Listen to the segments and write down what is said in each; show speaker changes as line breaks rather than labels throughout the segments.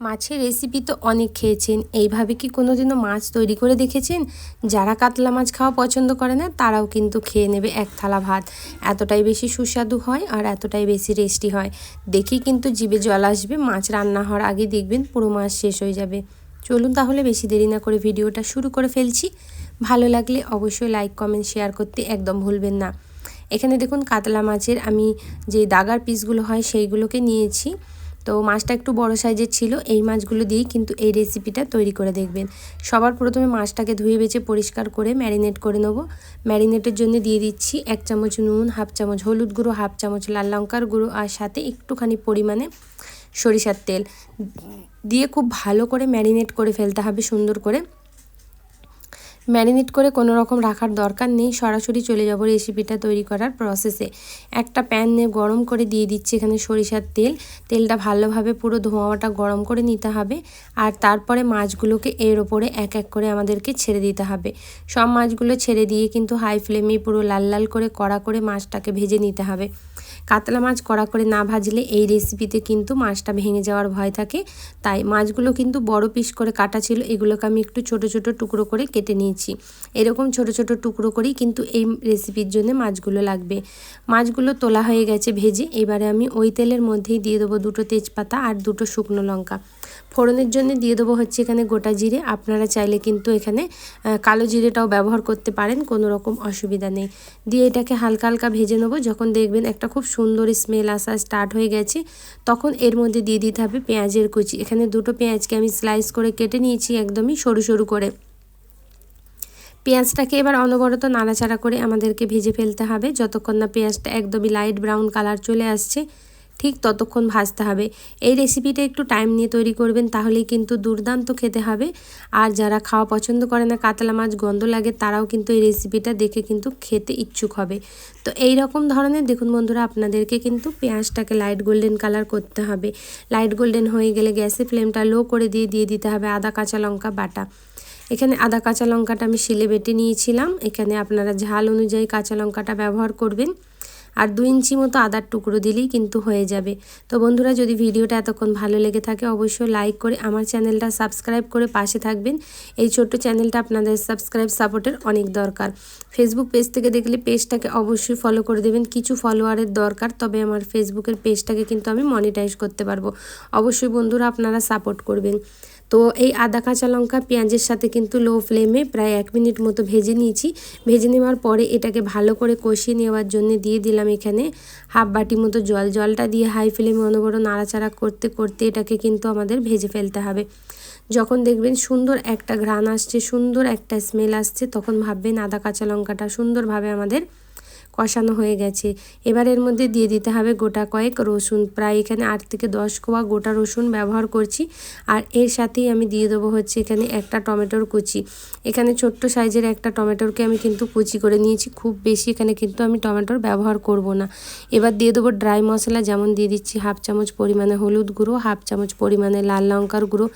মাছের রেসিপি তো অনেক খেয়েছেন। এইভাবে কি কোনোদিনও মাছ তৈরি করে দেখেছেন? যারা কাতলা মাছ খাওয়া পছন্দ করে না, তারাও কিন্তু খেয়ে নেবে এক থালা ভাত। এতটাই বেশি সুস্বাদু হয় আর এতটাই বেশি টেস্টি হয়। দেখি কিন্তু জিভে জল আসবে, মাছ রান্না হওয়ার আগে দেখবেন পুরো মাছ শেষ হয়ে যাবে। চলুন তাহলে বেশি দেরি না করে ভিডিওটা শুরু করে ফেলছি। ভালো লাগলে অবশ্যই লাইক কমেন্ট শেয়ার করতে একদম ভুলবেন না। এখানে দেখুন, কাতলা মাছের আমি যে দাগার পিসগুলো হয়, সেইগুলোকে নিয়েছি। তো মাছটা একটু বড় সাইজের ছিল, এই মাছগুলো দিয়েই কিন্তু এই রেসিপিটা তৈরি করে দেখবেন। সবার প্রথমে মাছটাকে ধুয়ে বেছে পরিষ্কার করে ম্যারিনেট করে নেব। ম্যারিনেটের জন্য দিয়ে দিচ্ছি এক চামচ নুন, হাফ চামচ হলুদ গুঁড়ো, হাফ চামচ লাল লঙ্কার গুঁড়ো আর সাথে একটুখানি পরিমাণে সরিষার তেল। দিয়ে খুব ভালো করে ম্যারিনেট করে ফেলতে হবে সুন্দর করে। ম্যারিনেট করে কোনো রকম রাখার দরকার নেই, সরাসরি চলে যাব রেসিপিটা তৈরি করার প্রসেসে একটা প্যান নিয়ে গরম করে দিয়ে দিচ্ছি এখানে সরিষার তেল। তেলটা ভালোভাবে পুরো ধোঁয়াটা গরম করে নিতে হবে আর তারপরে মাছগুলোকে এর ওপরে এক এক করে আমাদেরকে ছেড়ে দিতে হবে। সব মাছগুলো ছেড়ে দিয়ে কিন্তু হাই ফ্লেমে পুরো লাল লাল করে কড়া করে মাছটাকে ভেজে নিতে হবে। কাতলা মাছ কড়া করে না ভাজলে এই রেসিপিতে কিন্তু মাছটা ভেঙে যাওয়ার ভয় থাকে। তাই মাছগুলো কিন্তু বড় পিস করে কাটা ছিল, এগুলোকে আমি একটু ছোট ছোট টুকরো করে কেটে নিয়েছি। এরকম ছোট ছোট টুকরো করেই কিন্তু এই রেসিপির জন্য মাছগুলো লাগবে। মাছগুলো তোলা হয়ে গেছে ভেজে, এবারে আমি ওই তেলের মধ্যেই দিয়ে দেবো দুটো তেজপাতা আর দুটো শুকনো লঙ্কা। ফোড়নের জন্য দিয়ে দেবো হচ্ছে এখানে গোটা জিরে। আপনারা চাইলে কিন্তু এখানে কালো জিরেটাও ব্যবহার করতে পারেন, কোনো রকম অসুবিধা নেই। দিয়ে এটাকে হালকা হালকা ভেজে নেব। যখন দেখবেন একটা খুব সুন্দর স্মেল আসা স্টার্ট হয়ে গেছে, তখন এর মধ্যে দিয়ে দিতে হবে পেঁয়াজের কুচি। এখানে দুটো পেঁয়াজকে আমি স্লাইস করে কেটে নিয়েছি একদমই সরু সরু করে। পেঁয়াজটাকে এবার অনবরত নাড়াচাড়া করে আমাদেরকে ভেজে ফেলতে হবে। যতক্ষণ না পেঁয়াজটা একদমই লাইট ব্রাউন কালার চলে আসছে ঠিক ততক্ষণ ভাজতে হবে। এই রেসিপিটা একটু টাইম নিয়ে তৈরি করবেন, তাহলেই কিন্তু দুর্দান্ত খেতে হবে। আর যারা খাওয়া পছন্দ করে না, কাতলা মাছ গন্ধ লাগে, তারাও কিন্তু এই রেসিপিটা দেখে কিন্তু খেতে ইচ্ছুক হবে। তো এই রকম ধরনের, দেখুন বন্ধুরা, আপনাদেরকে কিন্তু পেঁয়াজটাকে লাইট গোল্ডেন কালার করতে হবে। লাইট গোল্ডেন হয়ে গেলে গ্যাসে ফ্লেমটা লো করে দিয়ে দিয়ে দিতে হবে আদা, কাঁচা লঙ্কা বাটা। এখানে আদা, কাঁচা লঙ্কাটা আমি শিলে বেটে নিয়েছিলাম। এখানে আপনারা ঝাল অনুযায়ী কাঁচা লঙ্কাটা ব্যবহার করবেন। আর দু ইঞ্চি মতো আদার টুকরো দিলেই কিন্তু হয়ে যাবে। তো বন্ধুরা, যদি ভিডিওটা এতক্ষণ ভালো লেগে থাকে, অবশ্যই লাইক করে আমার চ্যানেলটা সাবস্ক্রাইব করে পাশে থাকবেন। এই ছোট্ট চ্যানেলটা আপনাদের সাবস্ক্রাইব সাপোর্টের অনেক দরকার। ফেসবুক পেজ থেকে দেখলে পেজটাকে অবশ্যই ফলো করে দেবেন। কিছু ফলোয়ারের দরকার, তবে আমার ফেসবুকের পেজটাকে কিন্তু আমি মনিটাইজ করতে পারব। অবশ্যই বন্ধুরা, আপনারা সাপোর্ট করবেন। তো এই আদা, কাঁচা লঙ্কা, পেঁয়াজের সাথে কিন্তু লো ফ্লেমে প্রায় এক মিনিট মতো ভেজে নিয়েছি। ভেজে নেওয়ার পরে এটাকে ভালো করে কষিয়ে নেওয়ার জন্য দিয়ে দিলাম এখানে হাফ বাটি মতো জল। জলটা দিয়ে হাই ফ্লেমে অনবরত নাড়াচাড়া করতে করতে এটাকে কিন্তু আমাদের ভেজে ফেলতে হবে। যখন দেখবেন সুন্দর একটা ঘ্রাণ আসছে, সুন্দর একটা স্মেল আসছে, তখন ভাববেন আদা, কাঁচা লঙ্কাটা সুন্দরভাবে আমাদের কষানো হয়ে গেছে। এবার এর মধ্যে দিয়ে দিতে হবে গোটা কয়েক রসুন। প্রায় এখানে আট থেকে দশ কোয়া গোটা রসুন ব্যবহার করছি। আর এর সাথেই আমি দিয়ে দেবো হচ্ছে এখানে একটা টমেটোর কুচি। এখানে ছোট্ট সাইজের একটা টমেটোরকে আমি কিন্তু কুচি করে নিয়েছি। খুব বেশি এখানে কিন্তু আমি টমেটোর ব্যবহার করব না। এবার দিয়ে দেবো ড্রাই মশলা, যেমন দিয়ে দিচ্ছি হাফ চামচ পরিমাণে হলুদ গুঁড়ো, হাফ চামচ পরিমাণে লাল লঙ্কার গুঁড়ো।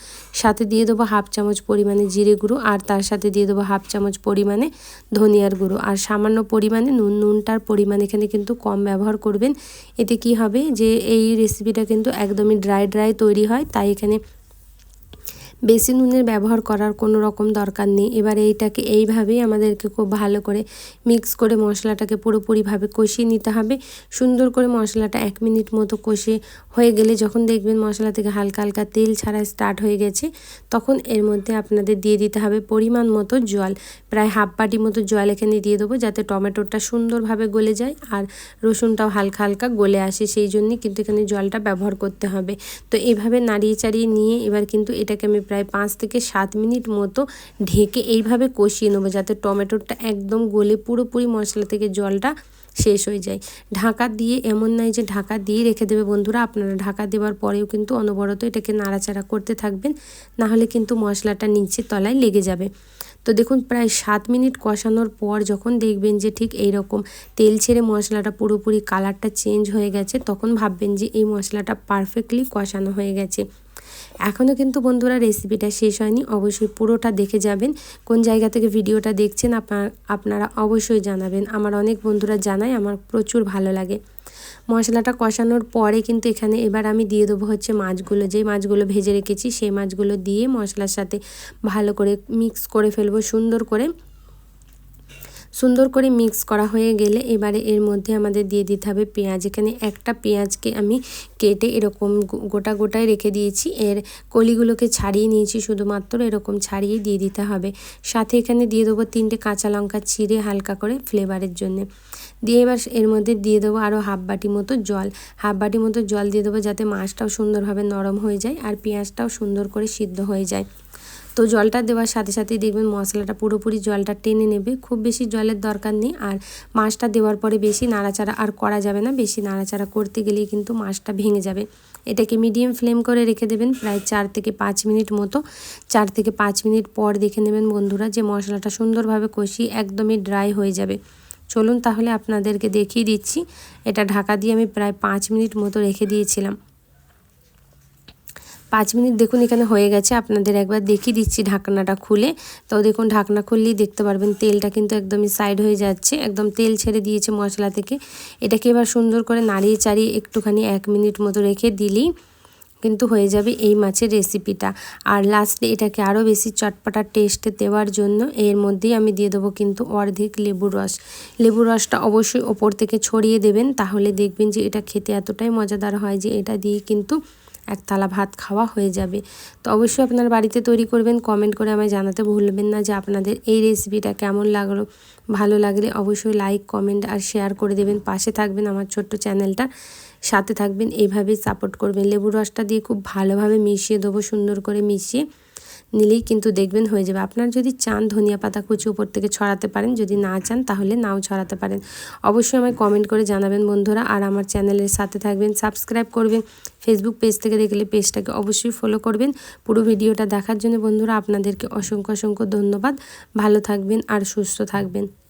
সাথে দিয়ে দেবো হাফ চামচ পরিমাণে জিরে গুঁড়ো। আর তার সাথে দিয়ে দেবো হাফ চামচ পরিমাণে ধনিয়ার গুঁড়ো। আর সামান্য পরিমাণে নুন, নুনটা মশলাটার পরিমাণ এখানে কিন্তু কম ব্যবহার করবেন। এতে কি হবে? যে এই রেসিপিটা কিন্তু একদমই ড্রাই ড্রাই তৈরি হয়। তাই এখানে বেশি নুনের ব্যবহার করার কোনো রকম দরকার নেই। এবার এইটাকে এইভাবেই আমাদেরকে খুব ভালো করে মিক্স করে মশলাটাকে পুরোপুরিভাবে কষিয়ে নিতে হবে। সুন্দর করে মশলাটা এক মিনিট মতো কষে হয়ে গেলে যখন দেখবেন মশলা থেকে হালকা হালকা তেল ছাড়া স্টার্ট হয়ে গেছে, তখন এর মধ্যে আপনাদের দিয়ে দিতে হবে পরিমাণ মতো জল। প্রায় হাফ বাটি মতো জল এখানে দিয়ে দেবো যাতে টমেটোটা সুন্দরভাবে গলে যায় আর রসুনটাও হালকা হালকা গলে আসে সেই জন্যই কিন্তু এখানে জলটা ব্যবহার করতে হবে। তো এভাবে নাড়িয়ে চাড়িয়ে নিয়ে এবার কিন্তু এটাকে আমি প্রায় পাঁচ থেকে সাত মিনিট মতো ঢেকে এইভাবে কষিয়ে নেব যাতে টমেটোটা একদম গলে পুরোপুরি মশলা থেকে জলটা শেষ হয়ে যায়। ঢাকা দিয়ে এমন নয় যে ঢাকা দিয়ে রেখে দেবে বন্ধুরা, আপনারা ঢাকা দেওয়ার পরেও কিন্তু অনবরত এটাকে নাড়াচাড়া করতে থাকবেন নাহলে কিন্তু মশলাটা নিচে তলায় লেগে যাবে। তো দেখুন, প্রায় সাত মিনিট কষানোর পর যখন দেখবেন যে ঠিক এই রকম তেল ছেড়ে মশলাটা পুরোপুরি কালারটা চেঞ্জ হয়ে গেছে, তখন ভাববেন যে এই মশলাটা পারফেক্টলি কষানো হয়ে গেছে। এখনও কিন্তু বন্ধুরা রেসিপিটা শেষ হয়নি, অবশ্যই পুরোটা দেখে যাবেন। কোন জায়গা থেকে ভিডিওটা দেখছেন আপনারা অবশ্যই জানাবেন। আমার অনেক বন্ধুরা জানায়, আমার প্রচুর ভালো লাগে। মশলাটা কষানোর পরে কিন্তু এখানে এবার আমি দিয়ে দেবো হচ্ছে মাছগুলো। যেই মাছগুলো ভেজে রেখেছি, সেই মাছগুলো দিয়ে মশলার সাথে ভালো করে মিক্স করে ফেলব, সুন্দর করে। সুন্দর করে মিক্স করা হয়ে গেলে এবারে এর মধ্যে আমাদের দিয়ে দিতে হবে পেঁয়াজ। এখানে একটা পেঁয়াজকে আমি কেটে এরকম গোটা গোটায় রেখে দিয়েছি। এর কলিগুলোকে ছাড়িয়ে নিয়েছি, শুধুমাত্র এরকম ছাড়িয়ে দিয়ে দিতে হবে। সাথে এখানে দিয়ে দেবো তিনটে কাঁচা লঙ্কা চিড়ে হালকা করে ফ্লেভারের জন্যে। দিয়ে এবার এর মধ্যে দিয়ে দেবো আরও হাফ বাটি মতো জল। হাফ বাটি মতো জল দিয়ে দেবো যাতে মাছটাও সুন্দরভাবে নরম হয়ে যায় আর পেঁয়াজটাও সুন্দর করে সিদ্ধ হয়ে যায়। তো জলটা দেওয়ার সাথে সাথেই দেখবেন মশলাটা পুরোপুরি জলটা টেনে নেবে। খুব বেশি জলের দরকার নেই। আর মাছটা দেওয়ার পরে বেশি নাড়াচাড়া আর করা যাবে না। বেশি নাড়াচাড়া করতে গেলেই কিন্তু মাছটা ভেঙে যাবে। এটাকে মিডিয়াম ফ্লেম করে রেখে দেবেন প্রায় চার থেকে পাঁচ মিনিট মতো। চার থেকে পাঁচ মিনিট পর দেখে নেবেন বন্ধুরা যে মশলাটা সুন্দরভাবে কষিয়ে একদমই ড্রাই হয়ে যাবে। চলুন তাহলে আপনাদেরকে দেখিয়ে দিচ্ছি। এটা ঢাকা দিয়ে আমি প্রায় পাঁচ মিনিট মতো রেখে দিয়েছিলাম। পাঁচ মিনিট দেখুন এখানে হয়ে গেছে, আপনাদের একবার দেখিয়ে দিচ্ছি ঢাকনাটা খুলে। তো দেখুন ঢাকনা খুললেই দেখতে পারবেন তেলটা কিন্তু একদমই সাইড হয়ে যাচ্ছে, একদম তেল ছেড়ে দিয়েছে মশলা থেকে। এটাকে এবার সুন্দর করে নাড়িয়ে চাড়িয়ে একটুখানি এক মিনিট মতো রেখে দিলেই কিন্তু হয়ে যাবে এই মাছের রেসিপিটা আর লাস্টে এটাকে আরও বেশি চটপটা টেস্ট দেওয়ার জন্য এর মধ্যেই আমি দিয়ে দেবো কিন্তু অর্ধেক লেবুর রস। লেবুর রসটা অবশ্যই ওপর থেকে ছড়িয়ে দেবেন, তাহলে দেখবেন যে এটা খেতে এতটাই মজাদার হয় যে এটা দিয়ে কিন্তু এক থালা ভাত খাওয়া হয়ে যাবে। তো অবশ্যই আপনার বাড়িতে তৈরি করবেন কমেন্ট করে আমায় জানাতে ভুলবেন না যে আপনাদের এই রেসিপিটা কেমন লাগল। ভালো লাগলে অবশ্যই লাইক কমেন্ট আর শেয়ার করে দেবেন। পাশে থাকবেন আমার ছোট্ট চ্যানেলটা সাথে থাকবেন এইভাবেই সাপোর্ট করবেন। লেবুর রসটা দিয়ে খুব ভালোভাবে মিশিয়ে দেবো, সুন্দর করে মিশিয়ে। নিলেই কিন্তু দেখবেন হয়ে যাবে। আপনার যদি চান ধনিয়া পাতা কুচি উপর থেকে ছড়াতে পারেন, যদি না চান তাহলে নাও ছড়াতে পারেন। অবশ্যই আমায় কমেন্ট করে জানাবেন বন্ধুরা, আর আমার চ্যানেলের সাথে থাকবেন সাবস্ক্রাইব করবেন। ফেসবুক পেজ থেকে দেখলে পেজটাকে অবশ্যই ফলো করবেন। পুরো ভিডিওটা দেখার জন্য বন্ধুরা, আপনাদেরকে অসংখ্য অসংখ্য ধন্যবাদ। ভালো থাকবেন আর সুস্থ থাকবেন।